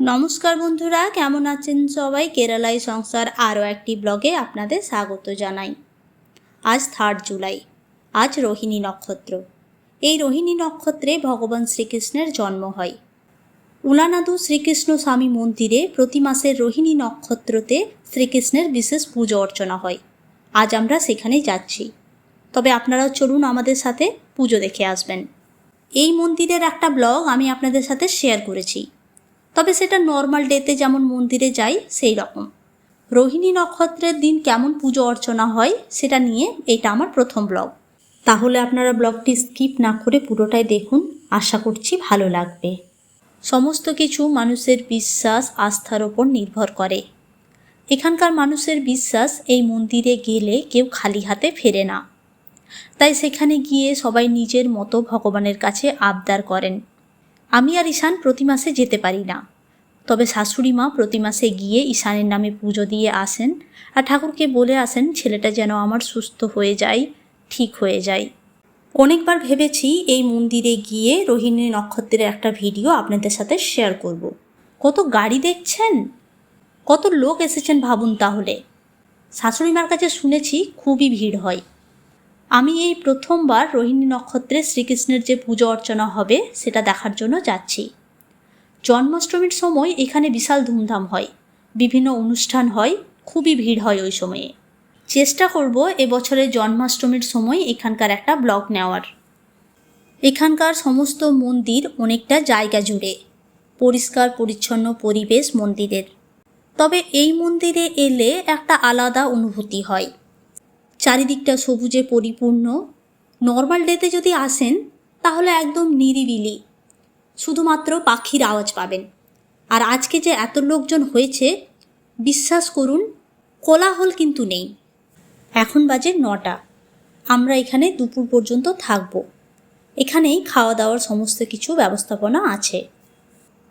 নমস্কার বন্ধুরা, কেমন আছেন সবাই? কেরালাই সংসার আরও একটি ব্লগে আপনাদের স্বাগত জানাই। আজ থার্ড জুলাই, আজ রোহিণী নক্ষত্র। এই রোহিণী নক্ষত্রে ভগবান শ্রীকৃষ্ণের জন্ম হয়। উলানাদু শ্রীকৃষ্ণ স্বামী মন্দিরে প্রতি মাসের রোহিণী নক্ষত্রতে শ্রীকৃষ্ণের বিশেষ পুজো অর্চনা হয়। আজ আমরা সেখানেই যাচ্ছি। তবে আপনারাও চলুন আমাদের সাথে পুজো দেখে আসবেন। এই মন্দিরের একটা ব্লগ আমি আপনাদের সাথে শেয়ার করেছি। তবে সেটা নর্মাল ডেতে যেমন মন্দিরে যাই, সেই রকম। রোহিণী নক্ষত্রের দিন কেমন পুজো অর্চনা হয়, সেটা নিয়ে এটা আমার প্রথম ব্লগ তাহলে আপনারা ব্লগটি স্কিপ না করে পুরোটাই দেখুন, আশা করছি ভালো লাগবে। সমস্ত কিছু মানুষের বিশ্বাস, আস্থার ওপর নির্ভর করে। এখানকার মানুষের বিশ্বাস, এই মন্দিরে গেলে কেউ খালি হাতে ফেরে না। তাই সেখানে গিয়ে সবাই নিজের মতো ভগবানের কাছে আবদার করেন। আমি আর ঈশান প্রতি মাসে যেতে পারি না। তবে শাশুড়ি মা প্রতি মাসে গিয়ে ঈশানের নামে পুজো দিয়ে আসেন আর ঠাকুরকে বলে আসেন ছেলেটা যেন আমার সুস্থ হয়ে যায়, ঠিক হয়ে যায়। অনেকবার ভেবেছি এই মন্দিরে গিয়ে রোহিণী নক্ষত্রের একটা ভিডিও আপনাদের সাথে শেয়ার করব। কত গাড়ি দেখছেন? কত লোক এসেছেন ভাবুন তাহলে। শাশুড়ি মার কাছে শুনেছি খুবই ভিড় হয়। আমি এই প্রথমবার রোহিণী নক্ষত্রে শ্রীকৃষ্ণের যে পুজো অর্চনা হবে, সেটা দেখার জন্য যাচ্ছি। জন্মাষ্টমীর সময় এখানে বিশাল ধুমধাম হয়। বিভিন্ন অনুষ্ঠান হয়, খুবই ভিড় হয় ওই সময়ে। চেষ্টা করব এবছরের জন্মাষ্টমীর সময় এখানকার একটা ব্লগ নেওয়ার। এখানকার সমস্ত মন্দির অনেকটা জায়গা জুড়ে। পরিষ্কার, পরিচ্ছন্ন পরিবেশ মন্দিরের। তবে এই মন্দিরে এলে একটা আলাদা অনুভূতি হয়। চারিদিকটা সবুজে পরিপূর্ণ। নর্মাল ডেতে যদি আসেন, তাহলে একদম নিরিবিলি। শুধুমাত্র পাখির আওয়াজ পাবেন। আর আজকে যে এত লোকজন হয়েছে, বিশ্বাস করুন, কোলাহল কিন্তু নেই। এখন বাজে নটা। আমরা এখানে দুপুর পর্যন্ত থাকব। এখানেই খাওয়া দাওয়ার সমস্ত কিছু ব্যবস্থাপনা আছে।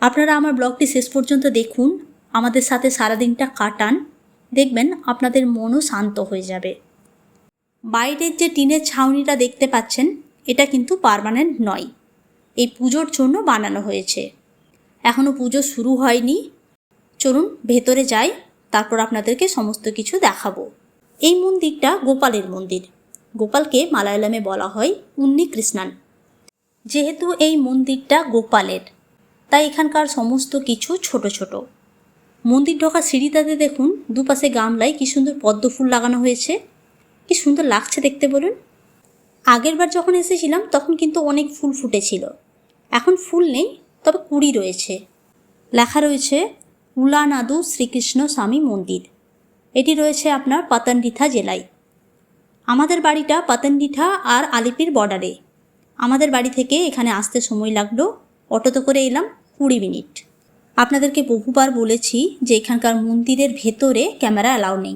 আপনারা আমার ব্লগটি শেষ পর্যন্ত দেখুন। আমাদের সাথে সারাদিনটা কাটান। দেখবেন আপনাদের মনও শান্ত হয়ে যাবে। বাইরের যে টিনের ছাউনিটা দেখতে পাচ্ছেন, এটা কিন্তু পারমানেন্ট নয়। এই পুজোর জন্য বানানো হয়েছে। এখনও পুজো শুরু হয়নি। চলুন ভেতরে যাই, তারপর আপনাদেরকে সমস্ত কিছু দেখাবো। এই মন্দিরটা গোপালের মন্দির। গোপালকে মালায়ালামে বলা হয় উন্নি কৃষ্ণান যেহেতু এই মন্দিরটা গোপালের, তাই এখানকার সমস্ত কিছু ছোট ছোট। মন্দির ঢোকা সিঁড়িটাতে দেখুন, দুপাশে গামলায় কি সুন্দর পদ্ম ফুল লাগানো হয়েছে। কি সুন্দর লাগছে দেখতে বলুন। আগেরবার যখন এসেছিলাম, তখন কিন্তু অনেক ফুল ফুটেছিল। এখন ফুল নেই, তবে কুড়ি রয়েছে। লেখা রয়েছে, উলানাদু শ্রীকৃষ্ণ স্বামী মন্দির। এটি রয়েছে আপনার পাতানডিথা জেলায়। আমাদের বাড়িটা পাতানডিঠা আর আলিপির বর্ডারে। আমাদের বাড়ি থেকে এখানে আসতে সময় লাগল। অটোতে করে এলাম কুড়ি মিনিট। আপনাদেরকে বহুবার বলেছি যে এখানকার মন্দিরের ভেতরে ক্যামেরা অ্যালাউ নেই।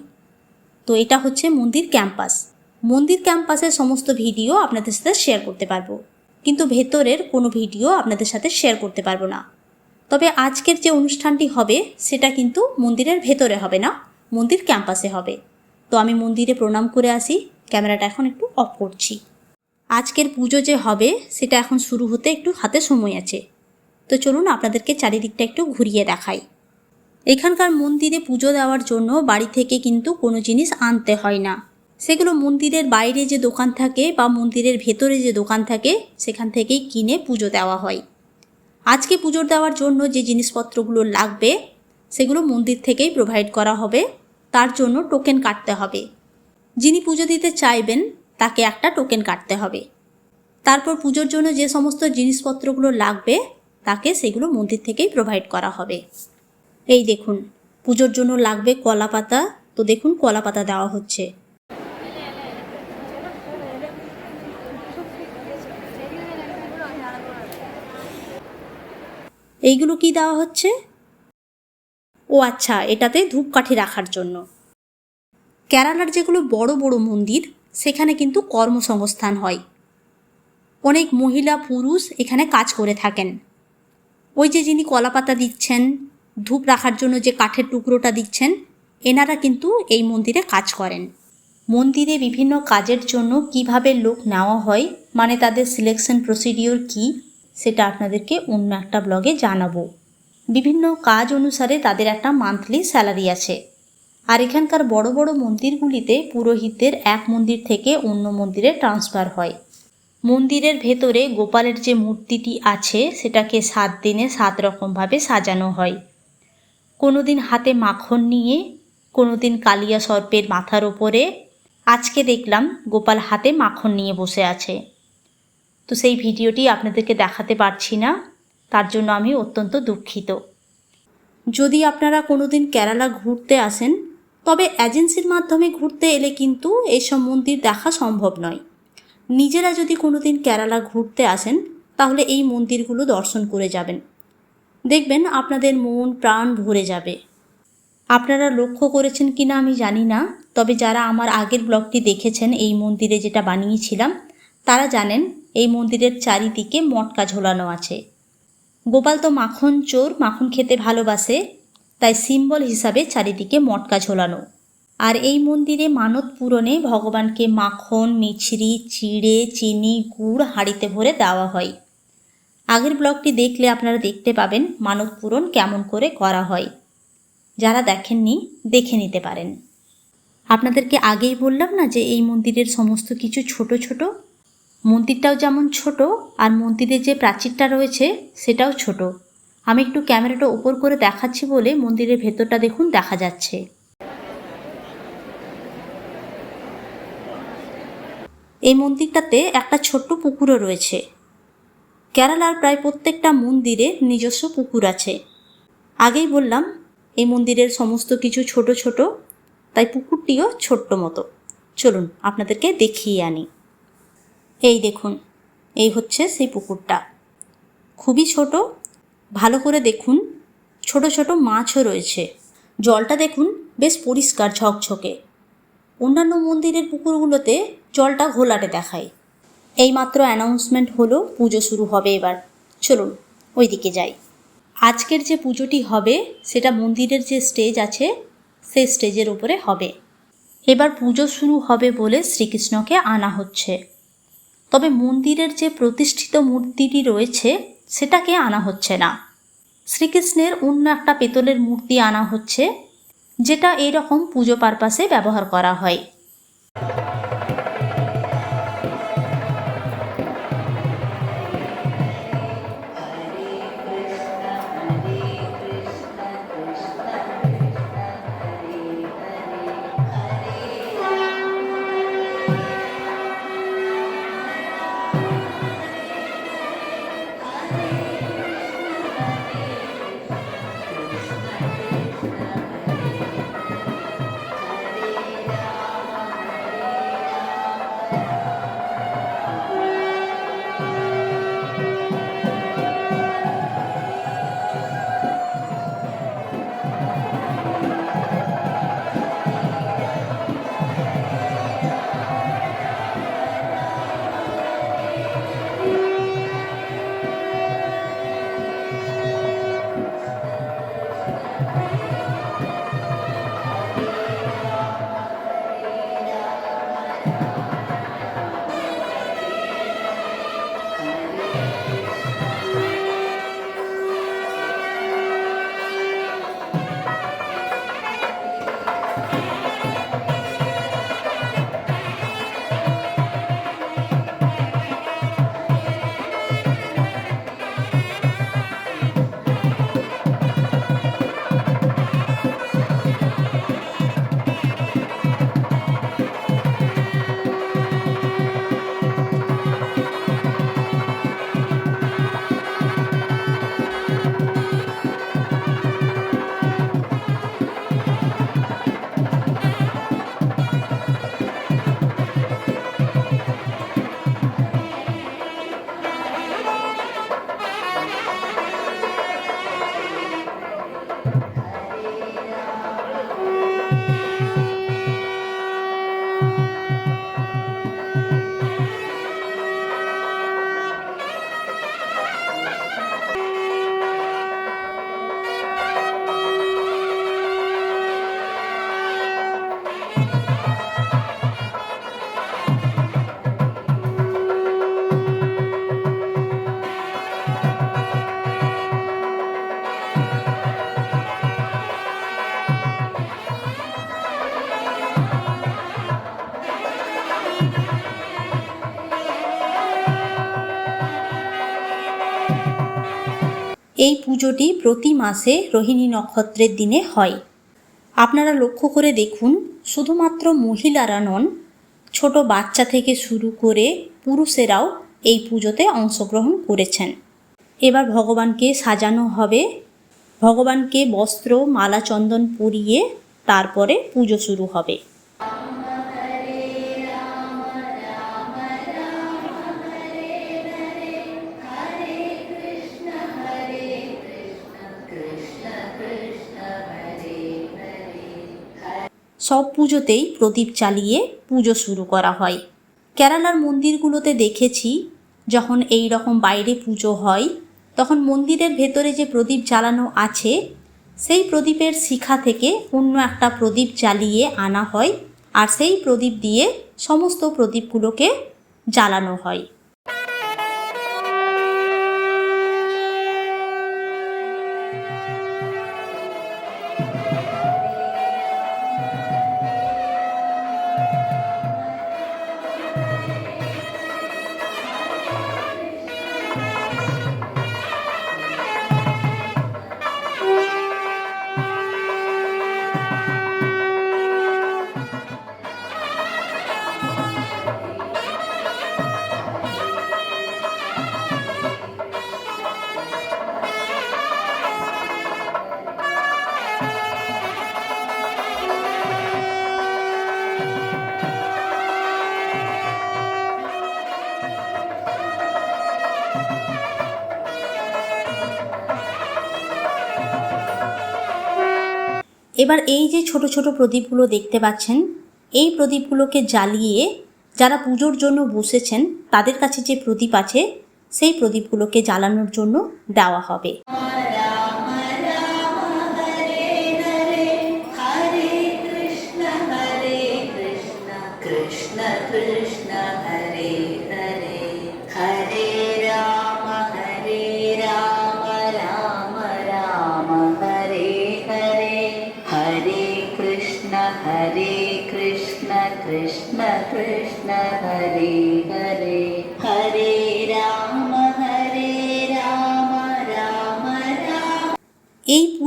তো এটা হচ্ছে মন্দির ক্যাম্পাস। মন্দির ক্যাম্পাসের সমস্ত ভিডিও আপনাদের সাথে শেয়ার করতে পারব। কিন্তু ভেতরের কোনো ভিডিও আপনাদের সাথে শেয়ার করতে পারব না। তবে আজকের যে অনুষ্ঠানটি হবে, সেটা কিন্তু মন্দিরের ভেতরে হবে না, মন্দির ক্যাম্পাসে হবে। তো আমি মন্দিরে প্রণাম করে আসি, ক্যামেরাটা এখন একটু অফ করছি। আজকের পুজো যে হবে, সেটা এখন শুরু হতে একটু হাতে সময় আছে। তো চলুন আপনাদেরকে চারিদিকটা একটু ঘুরিয়ে দেখাই। এখানকার মন্দিরে পুজো দেওয়ার জন্য বাড়ি থেকে কিন্তু কোনো জিনিস আনতে হয় না। সেগুলো মন্দিরের বাইরে যে দোকান থাকে বা মন্দিরের ভেতরে যে দোকান থাকে, সেখান থেকেই কিনে পুজো দেওয়া হয়। আজকে পুজো দেওয়ার জন্য যে জিনিসপত্রগুলো লাগবে, সেগুলো মন্দির থেকেই প্রোভাইড করা হবে। তার জন্য টোকেন কাটতে হবে। যিনি পুজো দিতে চাইবেন, তাকে একটা টোকেন কাটতে হবে। তারপর পুজোর জন্য যে সমস্ত জিনিসপত্রগুলো লাগবে, তাকে সেগুলো মন্দির থেকেই প্রোভাইড করা হবে। এই দেখুন, পুজোর জন্য লাগবে কলা পাতা। তো দেখুন, কলা পাতা দেওয়া হচ্ছে। এইগুলো কি দেওয়া হচ্ছে? ও আচ্ছা এটাতে ধূপকাঠি রাখার জন্য। কেরালার যেগুলো বড় বড় মন্দির, সেখানে কিন্তু কর্মসংস্থান হয়। অনেক মহিলা, পুরুষ এখানে কাজ করে থাকেন। ওই যে যিনি কলাপাতা দিচ্ছেন ধূপ রাখার জন্য যে কাঠের টুকরোটা দিচ্ছেন, এনারা কিন্তু এই মন্দিরে কাজ করেন। মন্দিরে বিভিন্ন কাজের জন্য কীভাবে লোক নেওয়া হয় মানে তাদের সিলেকশন প্রসিডিওর কি, সেটা আপনাদেরকে অন্য একটা ব্লগে জানাব। বিভিন্ন কাজ অনুসারে তাদের একটা মান্থলি স্যালারি আছে। আর এখানকার বড় বড় মন্দিরগুলিতে পুরোহিতদের এক মন্দির থেকে অন্য মন্দিরে ট্রান্সফার হয়। মন্দিরের ভেতরে গোপালের যে মূর্তিটি আছে, সেটাকে সাত দিনে সাত রকমভাবে সাজানো হয়। কোনো দিন হাতে মাখন নিয়ে কোনো দিন কালিয়া সর্পের মাথার ওপরে আজকে দেখলাম গোপাল হাতে মাখন নিয়ে বসে আছে। তো সেই ভিডিওটি আপনাদেরকে দেখাতে পারছি না, তার জন্য আমি অত্যন্ত দুঃখিত। যদি আপনারা কোনো দিন কেরালা ঘুরতে আসেন, তবে এজেন্সির মাধ্যমে ঘুরতে এলে কিন্তু এইসব মন্দির দেখা সম্ভব নয়। নিজেরা যদি কোনো দিন কেরালা ঘুরতে আসেন, তাহলে এই মন্দিরগুলো দর্শন করে যাবেন। দেখবেন আপনাদের মন, প্রাণ ভরে যাবে। আপনারা লক্ষ্য করেছেন কি না আমি জানি না, তবে যারা আমার আগের ব্লগটি দেখেছেন, এই মন্দিরে যেটা বানিয়েছিলাম, তারা জানেন এই মন্দিরের চারিদিকে মটকা ঝোলানো আছে। গোপাল তো মাখন চোর, মাখন খেতে ভালোবাসে, তাই সিম্বল হিসাবে চারিদিকে মটকা ঝোলানো। আর এই মন্দিরে মানত পূরণে ভগবানকে মাখন, মিছরি, চিড়ে, চিনি, গুড় হাঁড়িতে ভরে দেওয়া হয়। আগের ব্লগটি দেখলে আপনারা দেখতে পাবেন মানত পূরণ কেমন করে করা হয়। যারা দেখেননি, দেখে নিতে পারেন। আপনাদেরকে আগেই বললাম না যে এই মন্দিরের সমস্ত কিছু ছোট ছোট? মন্দিরটাও যেমন ছোট আর মন্দিরের যে প্রাচীরটা রয়েছে, সেটাও ছোট। আমি একটু ক্যামেরাটা ওপর করে দেখাচ্ছি বলে মন্দিরের ভেতরটা দেখুন, দেখা যাচ্ছে। এই মন্দিরটাতে একটা ছোট্ট পুকুরও রয়েছে। কেরালার প্রায় প্রত্যেকটা মন্দিরে নিজস্ব পুকুর আছে। আগেই বললাম, এই মন্দিরের সমস্ত কিছু ছোট ছোট, তাই পুকুরটিও ছোট্ট মতো। চলুন, আপনাদেরকে দেখিয়ে আনি। এই দেখুন, এই হচ্ছে সেই পুকুরটা। খুবই ছোট, ভালো করে দেখুন, ছোট ছোট মাছও রয়েছে। জলটা দেখুন, বেশ পরিষ্কার ঝকঝকে। অন্যান্য মন্দিরের পুকুরগুলোতে জলটা ঘোলাটে দেখায়। এইমাত্র অ্যানাউন্সমেন্ট হলো, পুজো শুরু হবে এবার। চলুন, ওইদিকে যাই। আজকের যে পুজোটি হবে, সেটা মন্দিরের যে স্টেজ আছে, সেই স্টেজের উপরে হবে। এবার পুজো শুরু হবে বলে শ্রীকৃষ্ণকে আনা হচ্ছে। তবে মন্দিরের যে প্রতিষ্ঠিত মূর্তিটি রয়েছে, সেটাকে আনা হচ্ছে না। শ্রীকৃষ্ণের অন্য একটা পেতলের মূর্তি আনা হচ্ছে, যেটা এরকম পুজো পারপাসে ব্যবহার করা হয়। পুজোটি প্রতি মাসে রোহিণী নক্ষত্রের দিনে হয়। আপনারা লক্ষ্য করে দেখুন, শুধুমাত্র মহিলারা নন, ছোট বাচ্চা থেকে শুরু করে পুরুষেরাও এই পুজোতে অংশগ্রহণ করেছেন। এবার ভগবানকে সাজানো হবে। ভগবানকে বস্ত্র, মালা, চন্দন পরিয়ে তারপরে পুজো শুরু হবে। সব পুজোতেই প্রদীপ চালিয়ে পুজো শুরু করা হয়। কেরালার মন্দিরগুলোতে দেখেছি, যখন এই রকম বাইরে পুজো হয়, তখন মন্দিরের ভেতরে যে প্রদীপ জ্বালানো আছে, সেই প্রদীপের শিখা থেকে অন্য একটা প্রদীপ জ্বালিয়ে আনা হয়, আর সেই প্রদীপ দিয়ে সমস্ত প্রদীপগুলোকে জ্বালানো হয়। এবার এই যে ছোট ছোট প্রদীপগুলো দেখতে পাচ্ছেন, এই প্রদীপগুলোকে জ্বালিয়ে যারা পুজোর জন্য বসেছেন, তাদের কাছে যে প্রদীপ আছে, সেই প্রদীপগুলোকে জ্বালানোর জন্য দেওয়া হবে।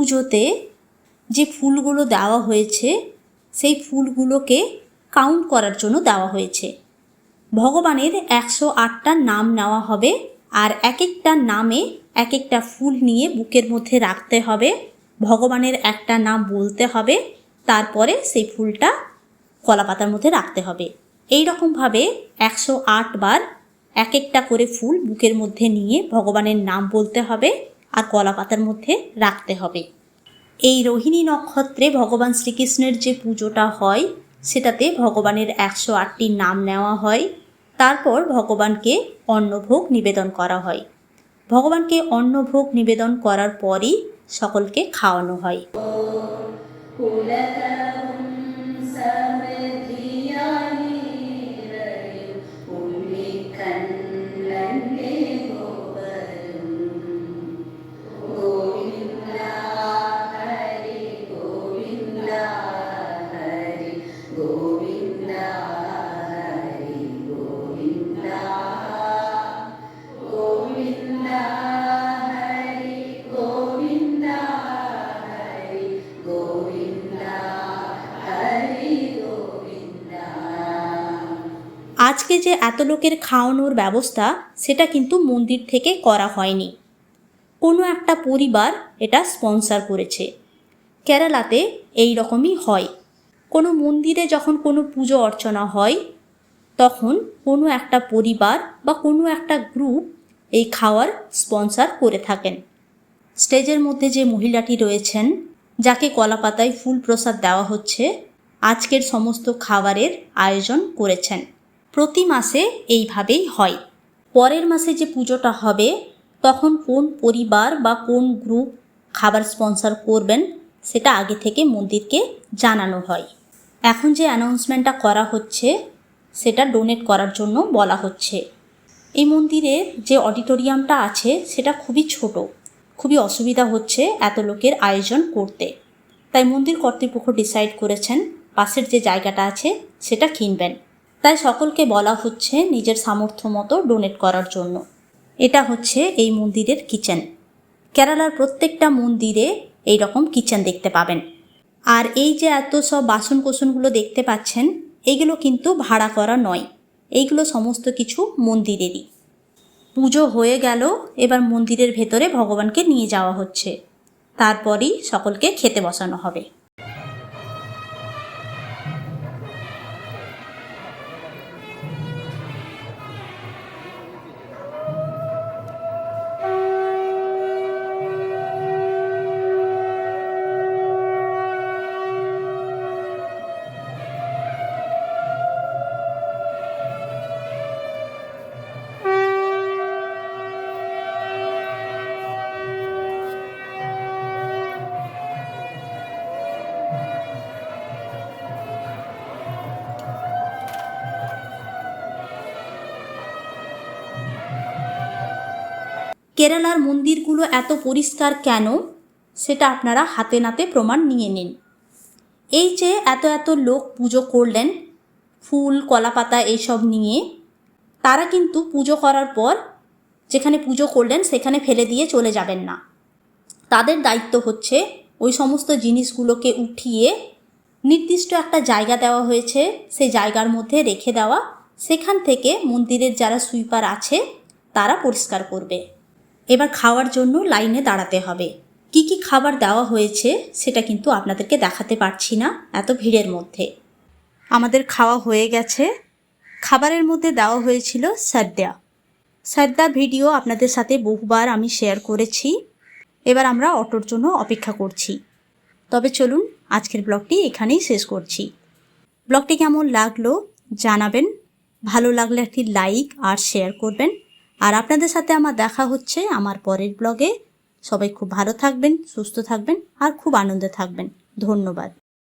পুজোতে যে ফুলগুলো দেওয়া হয়েছে, সেই ফুলগুলোকে কাউন্ট করার জন্য দেওয়া হয়েছে। ভগবানের একশো আটটা নাম নেওয়া হবে আর এক একটা নামে এক একটা ফুল নিয়ে বুকের মধ্যে রাখতে হবে। ভগবানের একটা নাম বলতে হবে, তারপরে সেই ফুলটা কলা পাতার মধ্যে রাখতে হবে। এই রকমভাবে একশো আট বার এক একটা করে ফুল বুকের মধ্যে নিয়ে ভগবানের নাম বলতে হবে আর কলা পাতার মধ্যে রাখতে হবে। এই রোহিণী নক্ষত্রে ভগবান শ্রীকৃষ্ণের যে পুজোটা হয়, সেটাতে ভগবানের একশো আটটি নাম নেওয়া হয়। তারপর ভগবানকে অন্নভোগ নিবেদন করা হয়। ভগবানকে অন্নভোগ নিবেদন করার পরই সকলকে খাওয়ানো হয়। আজকে যে এত লোকের খাওয়ানোর ব্যবস্থা, সেটা কিন্তু মন্দির থেকে করা হয়নি। কোনো একটা পরিবার এটা স্পন্সর করেছে। কেরালাতে এই রকমই হয়। কোনো মন্দিরে যখন কোনো পুজো অর্চনা হয়, তখন কোনো একটা পরিবার বা কোনো একটা গ্রুপ এই খাওয়ার স্পন্সর করে থাকেন। স্টেজের মধ্যে যে মহিলাটি রয়েছেন, যাকে কলাপাতায় ফুল প্রসাদ দেওয়া হচ্ছে, আজকের সমস্ত খাবারের আয়োজন করেছেন। প্রতি মাসে এইভাবেই হয়। পরের মাসে যে পুজোটা হবে, তখন কোন পরিবার বা কোন গ্রুপ খাবার স্পন্সর করবেন, সেটা আগে থেকে মন্দিরকে জানানো হয়। এখন যে অ্যানাউন্সমেন্টটা করা হচ্ছে, সেটা ডোনেট করার জন্য বলা হচ্ছে। এই মন্দিরের যে অডিটোরিয়ামটা আছে, সেটা খুবই ছোট। খুবই অসুবিধা হচ্ছে এত লোকের আয়োজন করতে। তাই মন্দির কর্তৃপক্ষ ডিসাইড করেছেন, পাশের যে জায়গাটা আছে, সেটা কিনবেন। তাই সকলকে বলা হচ্ছে নিজের সামর্থ্য মতো ডোনেট করার জন্য। এটা হচ্ছে এই মন্দিরের কিচেন কেরালার প্রত্যেকটা মন্দিরে এই রকম কিচেন দেখতে পাবেন। আর এই যে এত সব বাসন কোসনগুলো দেখতে পাচ্ছেন এইগুলো কিন্তু ভাড়া করা নয়। এইগুলো সমস্ত কিছু মন্দিরেরই। পুজো হয়ে গেল, এবার মন্দিরের ভেতরে ভগবানকে নিয়ে যাওয়া হচ্ছে। তারপরই সকলকে খেতে বসানো হবে। কেরালার মন্দিরগুলো এত পরিষ্কার কেন? সেটা আপনারা হাতে নাতে প্রমাণ নিয়ে নিন। এই যে এত এত লোক পুজো করলেন, ফুল, কলাপাতা এইসব নিয়ে, তারা কিন্তু পুজো করার পর যেখানে পুজো করলেন সেখানে ফেলে দিয়ে চলে যাবেন না। তাদের দায়িত্ব হচ্ছে ওই সমস্ত জিনিসগুলোকে উঠিয়ে নির্দিষ্ট একটা জায়গা দেওয়া হয়েছে, সেই জায়গার মধ্যে রেখে দেওয়া। সেখান থেকে মন্দিরের যারা সুইপার আছে, তারা পরিষ্কার করবে। এবার খাওয়ার জন্য লাইনে দাঁড়াতে হবে। কি কি খাবার দেওয়া হয়েছে সেটা কিন্তু আপনাদেরকে দেখাতে পারছি না এত ভিড়ের মধ্যে। আমাদের খাওয়া হয়ে গেছে। খাবারের মধ্যে দেওয়া হয়েছিল সাদ্যা সাদ্যা ভিডিও আপনাদের সাথে বহুবার আমি শেয়ার করেছি। এবার আমরা অটোর জন্য অপেক্ষা করছি। তবে চলুন, আজকের ব্লগটি এখানেই শেষ করছি। ব্লগটি কেমন লাগল জানাবেন। ভালো লাগলে একটি লাইক আর শেয়ার করবেন। আর আপনাদের সাথে আমার দেখা হচ্ছে আমার পরের ব্লগে। সবাই খুব ভালো থাকবেন, সুস্থ থাকবেন আর খুব আনন্দে থাকবেন। ধন্যবাদ।